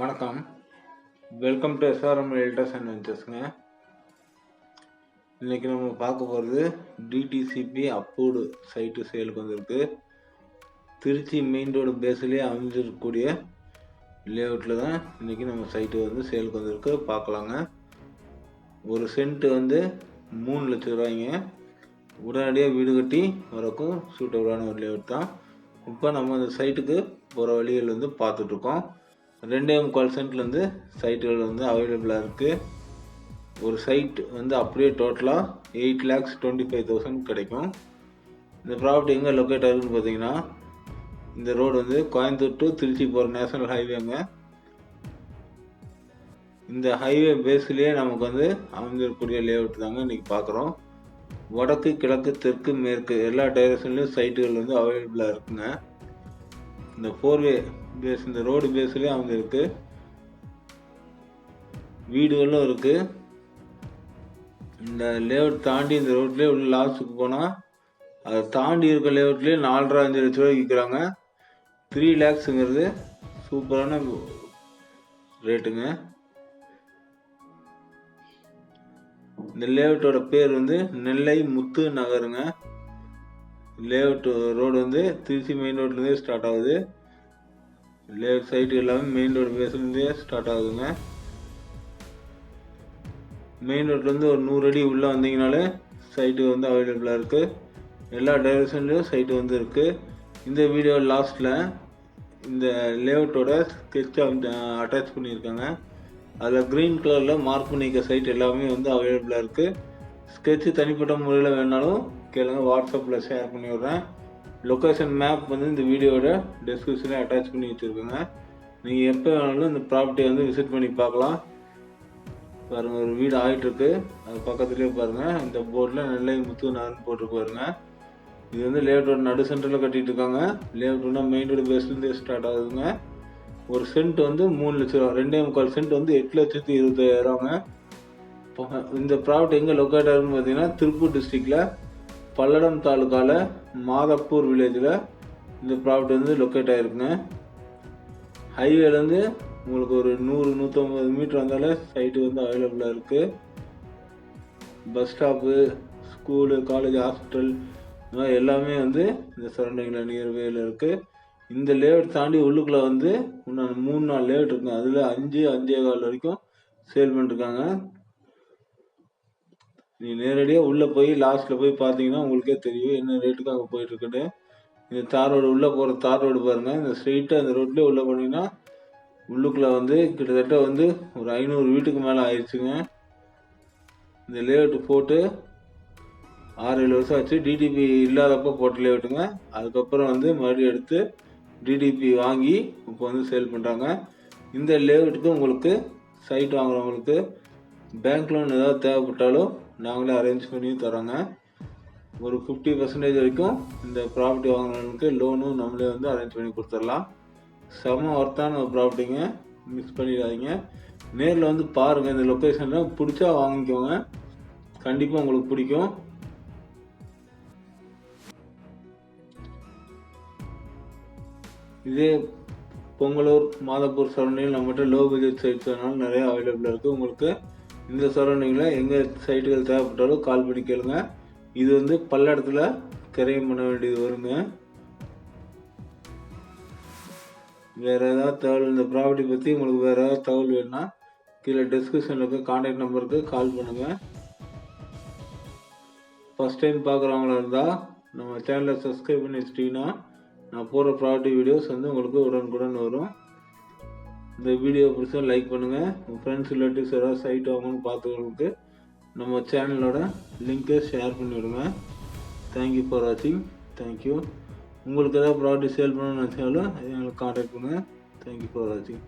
வணக்கம். Welcome to SRM builders and வெஞ்சர்ஸுங்க இன்றைக்கி நம்ம பார்க்க போகிறது டிடிசிபி அப்ரூவ்டு சைட்டு சேலுக்கு வந்திருக்கு. திருச்சி மெயின் ரோடு பேஸ்லேயே அமைஞ்சிருக்கக்கூடிய லேஅவுட்டில் தான் இன்றைக்கி நம்ம சைட்டு வந்து சேலுக்கு வந்திருக்கு. பார்க்கலாங்க. ஒரு சென்ட்டு வந்து மூணு லட்ச ரூபாய்ங்க. உடனடியாக வீடு கட்டி வரக்கும் சூட்டபுளான ஒரு லேஅவுட் தான். இப்போ நம்ம அந்த சைட்டுக்கு போகிற வழிகள் வந்து பார்த்துட்ருக்கோம் ரெண்டே முக்கால் சென்ட்லேருந்து சைட்டுகள் வந்து அவைலபிளாக இருக்குது ஒரு சைட் வந்து அப்படியே டோட்டலாக eight lakhs twenty five thousand கிடைக்கும். இந்த ப்ராப்பர்ட்டி எங்கே லொக்கேட் ஆகுதுன்னு பார்த்தீங்கன்னா இந்த ரோடு வந்து கோயம்புத்தூர் டு திருச்சி போகிற நேஷனல் ஹைவேங்க இந்த ஹைவே பேஸ்லேயே நமக்கு வந்து அமைஞ்சிருக்கக்கூடிய லேஅவுட் தாங்க இன்றைக்கி பார்க்குறோம் வடக்கு கிழக்கு தெற்கு மேற்கு எல்லா டைரக்ஷன்லேயும் சைட்டுகள் வந்து அவைலபிளாக இருக்குங்க. இந்த ஃபோர்வே பேஸ் இந்த ரோடு பேஸ்லேயே இருக்குது வீடுகளும் இருக்குது இந்த லேஅவுட் தாண்டி இந்த ரோட்லேயே உள்ள லாஸ்ட்டுக்கு போனால் அதை தாண்டி இருக்க லேஅவுட்லேயே நாலரை அஞ்சு லட்ச ரூபாய்க்கு விற்கிறாங்க. த்ரீ லேக்ஸுங்கிறது சூப்பரான ரேட்டுங்க இந்த லேஅவுட்டோட பேர் வந்து நெல்லை முத்து நகருங்க. லேஅவுட் ரோடு வந்து திருச்சி மெயின் ரோட்லேருந்தே ஸ்டார்ட் ஆகுது. லேஅவுட் சைட்டு எல்லாமே மெயின் ரோடு பேஸ்லேருந்தே ஸ்டார்ட் ஆகுதுங்க. மெயின் ரோட்லேருந்து ஒரு நூறு அடி உள்ளே வந்தீங்கனாலே சைட்டு வந்து அவைலபிளாக இருக்குது எல்லா டைரக்ஷன்லேயும் சைட்டு வந்து இருக்குது இந்த வீடியோ லாஸ்ட்டில் இந்த லேஅவுட்டோட ஸ்கெட்ச் அட்டாச் பண்ணியிருக்காங்க. அதில் க்ரீன் கலரில் மார்க் பண்ணிக்க சைட் எல்லாமே வந்து அவைலபிளாக இருக்குது ஸ்கெட்சு தனிப்பட்ட முறையில் வேணாலும் கேளுங்க. வாட்ஸ்அப்பில் ஷேர் பண்ணி விட்றேன். லொக்கேஷன் மேப் வந்து இந்த வீடியோட டெஸ்கிரிப்ஷனில் அட்டாச் பண்ணி வச்சுருக்கோங்க. நீங்கள் எப்போ வேணாலும் இந்த ப்ராப்பர்ட்டியை வந்து விசிட் பண்ணி பார்க்கலாம். பாருங்கள் ஒரு வீடு ஆகிட்டுருக்கு அது பக்கத்துலேயே பாருங்கள் இந்த போர்டில் நெல்லை முத்து நகர்னு போட்டிருக்கு பாருங்கள் இது வந்து லேஅவுட்டோட நடு சென்டரில் கட்டிகிட்டு இருக்காங்க லேஅவுட்னா மெயின் ரோடு பேஸ்லேருந்து ஸ்டார்ட் ஆகுதுங்க. ஒரு சென்ட் வந்து மூணு லட்ச ரூபா. ரெண்டே முக்கால் சென்ட் வந்து எட்டு லட்சத்தி இருபத்தாயிரங்க இந்த ப்ராப்பர்ட்டி எங்கே லொக்கேட் ஆகுதுன்னு பார்த்தீங்கன்னா திருப்பூர் டிஸ்ட்ரிக்டில் பல்லடம் தாலுக்காவில் மாதப்பூர் வில்லேஜில் இந்த ப்ராப்ட் வந்து லொக்கேட் ஆகிருக்குங்க ஹைவேலேருந்து உங்களுக்கு ஒரு நூறு நூற்றம்பது மீட்டர் வந்தாலே சைட்டு வந்து அவைலபிளாக இருக்குது bus stop school college hospital இந்த மாதிரி எல்லாமே வந்து இந்த சரௌண்டிங்கில் நியர்வேயில் இருக்குது இந்த லேஅவுட் தாண்டி உள்ளுக்குள்ளே வந்து இன்னும் மூணு நாலு லேஅவுட் இருக்குங்க. அதில் அஞ்சு அஞ்சே கால் வரைக்கும் சேல் பண்ணிருக்காங்க. நீ நேரடியாக உள்ளே போய் லாஸ்ட்டில் போய் பார்த்தீங்கன்னா உங்களுக்கே தெரியும் என்ன ரேட்டுக்கு அங்கே போயிட்டுருக்குன்னு. இந்த தார் ரோடு உள்ளே போகிற தார் ரோடு பாருங்கள் இந்த ஸ்ட்ரெயிட்டாக அந்த ரோட்லேயே உள்ளே போனீங்கன்னா உள்ளுக்குள்ளே வந்து கிட்டத்தட்ட வந்து ஒரு ஐநூறு வீட்டுக்கு மேலே ஆயிடுச்சுங்க இந்த லேஅவுட் போட்டு ஆறு ஏழு வருஷம் ஆச்சு. டிடிபி இல்லாதப்போ போட்ட லேஅவுட்டுங்க அதுக்கப்புறம் வந்து மறுபடியும் எடுத்து டிடிபி வாங்கி இப்போ வந்து சேல் பண்ணுறாங்க இந்த லேஅவுட்டுக்கு உங்களுக்கு சைட் வாங்குறவங்களுக்கு பேங்க் லோன் ஏதாவது தேவைப்பட்டாலும் நாங்களே அரேஞ்ச் பண்ணி தரோங்க ஒரு ஃபிஃப்டி பர்சன்டேஜ் வரைக்கும் இந்த ப்ராப்பர்ட்டி வாங்குறவங்களுக்கு லோனும் நம்மளே வந்து அரேஞ்ச் பண்ணி கொடுத்துடலாம். செம ஒர்த்தான ஒரு ப்ராப்பர்ட்டிங்க மிஸ் பண்ணிடாதீங்க. நேரில் வந்து பாருங்கள் இந்த லொக்கேஷனில் பிடிச்சா வாங்கிக்கோங்க. கண்டிப்பாக உங்களுக்கு பிடிக்கும். இதே பொங்கலூர் மாதப்பூர் சரௌண்டிங் நம்மகிட்ட லோ பட்ஜெட் சைட்ஸ் வேணாலும் நிறைய அவைலபிளாக இருக்குது உங்களுக்கு. இந்த சரௌண்டிங்கில் எங்கே சைட்டுகள் தேவைப்பட்டாலும் கால் பண்ணி கேளுங்க. இது வந்து பல்லடத்தில் கிரையம் பண்ண வேண்டியது வருங்க. வேறு ஏதாவது தகவல் இந்த ப்ராப்பர்ட்டி பற்றி உங்களுக்கு வேறு ஏதாவது தகவல் வேணும்னா கீழே டிஸ்கிரிப்ஷனில் இருக்க கான்டாக்ட் நம்பருக்கு கால் பண்ணுங்கள் ஃபஸ்ட் டைம் பார்க்குறவங்களா இருந்தால் நம்ம சேனலை சப்ஸ்கிரைப் பண்ணி வச்சிட்டிங்கன்னா நான் போகிற ப்ராப்பர்ட்டி வீடியோஸ் வந்து உங்களுக்கு உடனுக்குடன் வரும். இந்த வீடியோ பிடிச்சா லைக் பண்ணுங்கள் உங்கள் ஃப்ரெண்ட்ஸ் ரிலேட்டிவ்ஸ் யாராவது சைட் வாங்கணும்னு பார்த்துக்கிறதுக்கு நம்ம சேனலோட லிங்க்கை ஷேர் பண்ணிவிடுங்க தேங்க்யூ ஃபார் வாட்சிங் தேங்க்யூ உங்களுக்கு ஏதாவது ப்ராடக்ட் சேல் பண்ணணும்னு நினச்சாலும் எங்களுக்கு காண்டாக்ட் பண்ணுங்கள் தேங்க்யூ ஃபார் வாட்சிங்